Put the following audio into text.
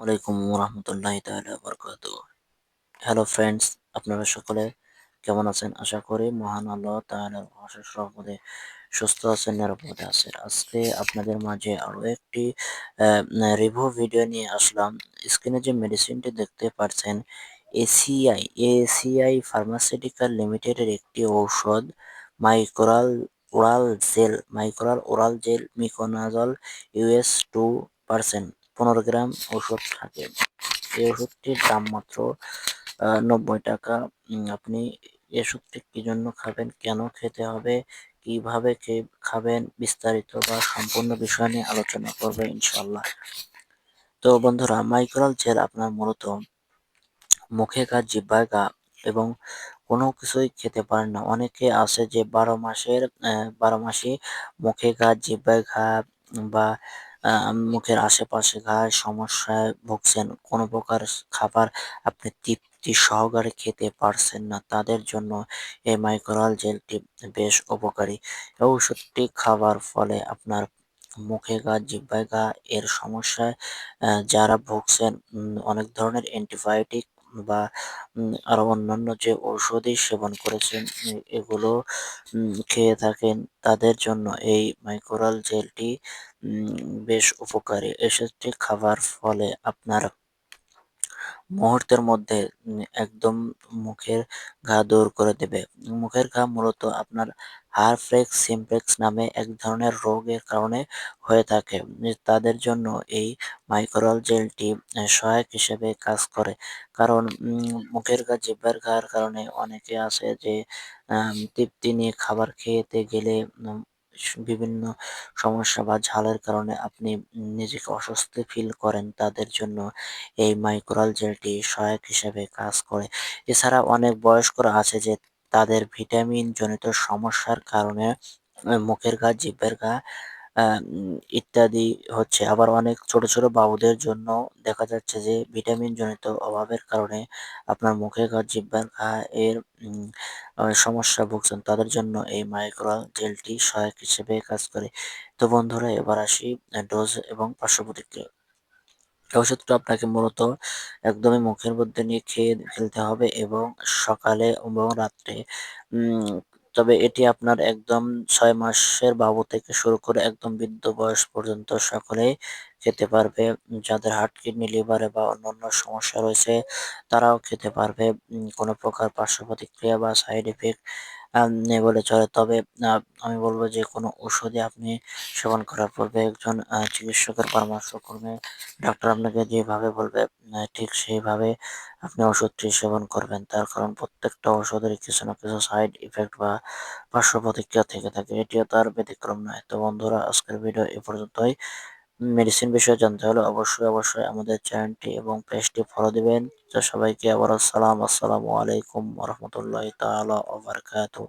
ওয়ালাইকুম রহমতুল্লাহ বারাকাতু hello friends আপনারা সকলে কেমন আছেন? আশা করি মহান আল্লাহ তাহলে সুস্থ আছেন, নিরাপদে আছেন। আজকে আপনাদের মাঝে আরও একটি রিভিউ ভিডিও নিয়ে আসলাম। স্ক্রিনে যে মেডিসিনটি দেখতে পাচ্ছেন এসিআই এসিআই ফার্মাসিউটিক্যাল লিমিটেডের একটি ঔষধ Microral oral gel Microral oral gel miconazole US two percent পনেরো গ্রাম ওষুধ থাকে। এই ওষুধটির দাম মাত্র নব্বই টাকা। আপনি এই ওষুধটি কী জন্য খাবেন, কেন খেতে হবে, কীভাবে খাবেন, বিস্তারিত বা সম্পূর্ণ বিষয় নিয়ে আলোচনা করবে ইনশাল্লাহ তো বন্ধুরা, মাইক্রোল জেল আপনার মূলত মুখে গা জিব্বায় গা এবং কোনো কিছুই খেতে পারেন না। অনেকে আছে যে বারো মাসের বারো মাসে মুখে ঘা জিব্বায় ঘা বা মুখের আশেপাশে ঘায়ে সমস্যায় ভুগছেন, কোনো প্রকার খাবার আপনি তৃপ্তি সহকারে খেতে পারছেন না, তাদের জন্য এই মাইক্রোরাল জেলটি বেশ উপকারী। ওষুধটি খাবার ফলে আপনার মুখে গা, জিব্বায় গা এর সমস্যায় যারা ভুগছেন অনেক ধরনের অ্যান্টিবায়োটিক বা আরও অন্যান্য যে ঔষধি সেবন করেছেন এগুলো খেয়ে থাকেন, তাদের জন্য এই মাইকোরাল জেলটি বেশ উপকারী। এসবটি খাবার ফলে আপনার মুহূর্তের মধ্যে একদম মুখের ঘা দূর করে দেবে। মুখের ঘা মূলত আপনার হারফ্লেক্স সিমপ্লেক্স নামে এক ধরনের রোগের কারণে হয়ে থাকে। তাদের জন্য এই মাইক্রোল জেলটি সহায়ক হিসেবে কাজ করে। কারণ মুখের ঘা জিব্বার ঘার কারণে অনেকে আছে যে তৃপ্তি নিয়ে খাবার খেতে গেলে বিভিন্ন সমস্যা বা ঝালের কারণে আপনি নিজেকে অস্বস্তি ফিল করেন, তাদের জন্য এই মাইক্রোল জেলটি সহায়ক হিসেবে কাজ করে। এছাড়া অনেক বয়স্করা আছে যে তাদের ভিটামিন জনিত সমস্যার কারণে মুখের ঘা জিভের ঘা ইত্যাদি হচ্ছে। আবার অনেক ছোট ছোট বাবুদের জন্য দেখা যাচ্ছে যে ভিটামিন জনিত অভাবের কারণে আপনার মুখে ঘা জিব্বার এর সমস্যা ভুগছেন। তাদের জন্য এই মাইক্রো জেলটি সহায়ক হিসেবে কাজ করে। তো বন্ধুরা, এবার আসি ডোজ এবং পার্শ্ব প্রতিক্রিয়া ওষুধটা আপনাকে মূলত একদমই মুখের মধ্যে নিয়ে খেয়ে ফেলতে হবে এবং সকালে এবং রাত্রে তবে এটি আপনার একদম ছয় মাসের বাবু থেকে শুরু করে একদম বৃদ্ধ বয়স পর্যন্ত সকলেই খেতে পারবে। যাদের হার্ট, কিডনি, লিভারে বা অন্যান্য সমস্যা রয়েছে, তারাও খেতে পারবে। কোনো প্রকার পার্শ্ব প্রতিক্রিয়া বা সাইড এফেক্ট বলে চলে তবে আমি বলব যে, কোনো ওষুধই আপনি সেবন করার পূর্বে একজন চিকিৎসকের পরামর্শ করবে ডাক্তার আপনাকে যেভাবে বলবে ঠিক সেইভাবে আপনি ওষুধটি সেবন করবেন। তার কারণ, প্রত্যেকটা ওষুধের কিছু না কিছু সাইড ইফেক্ট বা পার্শ্ব প্রতিক্রিয়া থেকে থাকে। এটিও তার ব্যতিক্রম নয়। তো বন্ধুরা, আজকের ভিডিও এ পর্যন্তই। মেডিসিন বিষয়ে জানতে হলে অবশ্যই অবশ্যই আমাদের চ্যানেলটি এবং পেজটি ফলো দিবেন। তো সবাইকে আবার আসসালাম আসসালামু আলাইকুম রহমতুল্লাহ তাআলা ওয়া বারাকাতুহু।